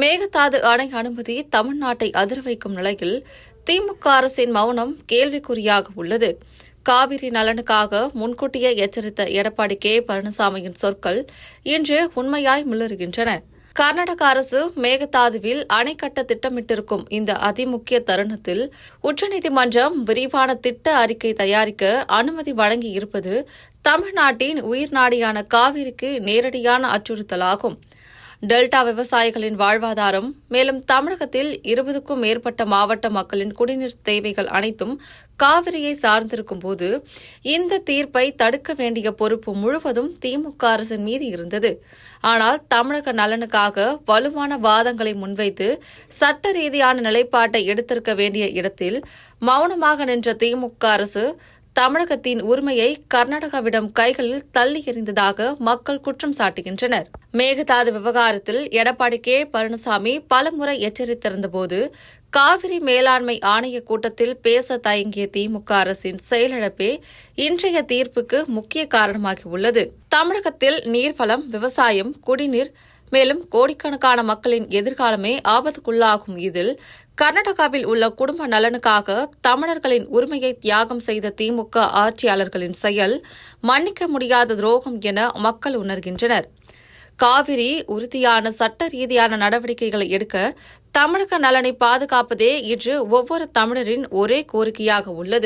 மேகதாது அணை அனுமதி தமிழ்நாட்டை அதிர வைக்கும் நிலையில் திமுக அரசின் மௌனம் கேள்விக்குறியாக உள்ளது. காவிரி நலனுக்காக முன்கூட்டியே எச்சரித்த எடப்பாடி கே. பழனிசாமியின் சொற்கள் இன்று உண்மையாய் மிளறுகின்றன. கர்நாடக அரசு மேகதாதுவில் அணை கட்ட திட்டமிட்டிருக்கும் இந்த அதிமுக்கிய தருணத்தில் உச்சநீதிமன்றம் விரிவான திட்ட அறிக்கை தயாரிக்க அனுமதி வழங்கியிருப்பது தமிழ்நாட்டின் உயிர்நாடியான காவிரிக்கு நேரடியான அச்சுறுத்தலாகும். டெல்டா விவசாயிகளின் வாழ்வாதாரம் மேலும் தமிழகத்தில் இருபதுக்கும் மேற்பட்ட மாவட்ட மக்களின் குடிநீர் தேவைகள் அனைத்தும் காவிரியை சார்ந்திருக்கும் போது இந்த தீர்ப்பை தடுக்க வேண்டிய பொறுப்பு முழுவதும் திமுக அரசின் மீது இருந்தது. ஆனால் தமிழக நலனுக்காக வலுவான வாதங்களை முன்வைத்து சட்ட ரீதியான நிலைப்பாட்டை எடுத்திருக்க வேண்டிய இடத்தில் மௌனமாக நின்ற திமுக அரசு தமிழகத்தின் உரிமையை கர்நாடகாவிடம் கைகளில் தள்ளி எறிந்ததாக மக்கள் குற்றம் சாட்டுகின்றனர். மேகதாது விவகாரத்தில் எடப்பாடி கே. பழனிசாமி பலமுறை எச்சரித்திருந்தபோது காவிரி மேலாண்மை ஆணைய கூட்டத்தில் பேச தயங்கிய திமுக அரசின் செயலிழப்பே இன்றைய தீர்ப்புக்கு முக்கிய காரணமாகி உள்ளது தமிழகத்தில் நீர்வளம் விவசாயம் குடிநீர் மேலும் கோடிக்கணக்கான மக்களின் எதிர்காலமே ஆபத்துக்குள்ளாகும். இதில் கர்நாடகாவில் உள்ள குடும்ப நலனுக்காக தமிழர்களின் உரிமையை தியாகம் செய்த திமுக ஆட்சியாளர்களின் செயல் மன்னிக்க முடியாத துரோகம் என மக்கள் உணர்கின்றனர். காவிரி உறுதியான சட்ட ரீதியான நடவடிக்கைகளை எடுக்க தமிழக நலனை பாதுகாப்பதே இன்று ஒவ்வொரு தமிழரின் ஒரே கோரிக்கையாக உள்ளது.